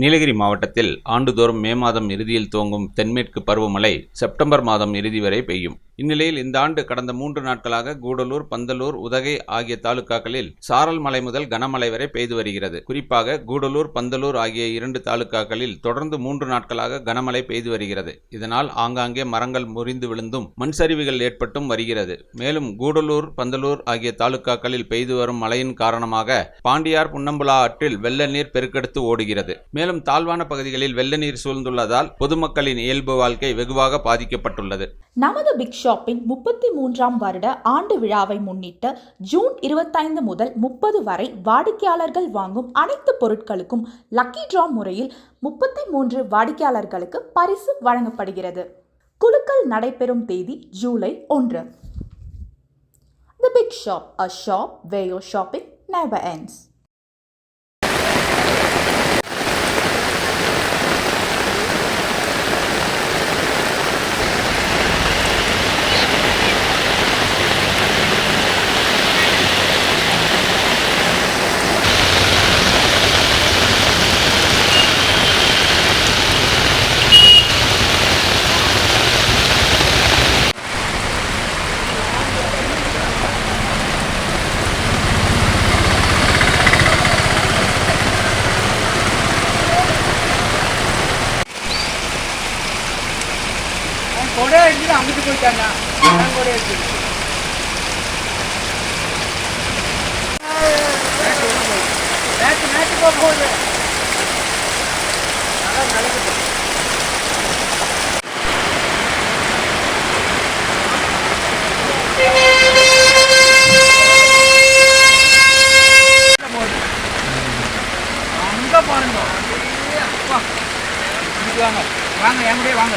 நீலகிரி மாவட்டத்தில் ஆண்டுதோறும் மே மாதம் இறுதியில் துவங்கும் தென்மேற்கு பருவமழை செப்டம்பர் மாதம் இறுதி வரை பெய்யும். இந்நிலையில் இந்த ஆண்டு கடந்த மூன்று நாட்களாக கூடலூர் பந்தலூர் உதகை ஆகிய தாலுக்காக்களில் சாரல் மழை முதல் கனமழை வரை பெய்து வருகிறது. குறிப்பாக கூடலூர் பந்தலூர் ஆகிய இரண்டு தாலுகாக்களில் தொடர்ந்து மூன்று நாட்களாக கனமழை பெய்து வருகிறது. இதனால் ஆங்காங்கே மரங்கள் முறிந்து விழுந்தும் மண் சரிவுகள் ஏற்பட்டும் வருகிறது. மேலும் கூடலூர் பந்தலூர் ஆகிய தாலுகாக்களில் பெய்து வரும் மழையின் காரணமாக பாண்டியார் புன்னம்புலா ஆற்றில் வெள்ள நீர் பெருக்கெடுத்து ஓடுகிறது. மேலும் தாழ்வான பகுதிகளில் வெள்ள நீர் சூழ்ந்துள்ளதால் பொதுமக்களின் இயல்பு வாழ்க்கை வெகுவாக பாதிக்கப்பட்டுள்ளது. நமது பிக்ஷா ஷாப்பின் முப்பத்தி மூன்றாம் வருட ஆண்டு விழாவை முன்னிட்டு ஜூன் இருபத்தைந்து முதல் முப்பது வரை வாடிக்கையாளர்கள் வாங்கும் அனைத்து பொருட்களுக்கும் லக்கி ட்ரா முறையில் முப்பத்தி மூன்று வாடிக்கையாளர்களுக்கு பரிசு வழங்கப்படுகிறது. குலுக்கல் நடைபெறும் தேதி ஜூலை ஒன்று. The big shop a shop way your shopping never ends. கொடை எடுத்துட்டு அங்கிட்டு போயிட்டாங்க. கொடை எடுத்துட்டு மேட்ச் மேட்ச் போக போகுது. நல்லா நடக்குது. அங்க பாருங்க. வாங்க வாங்க என் வாங்க.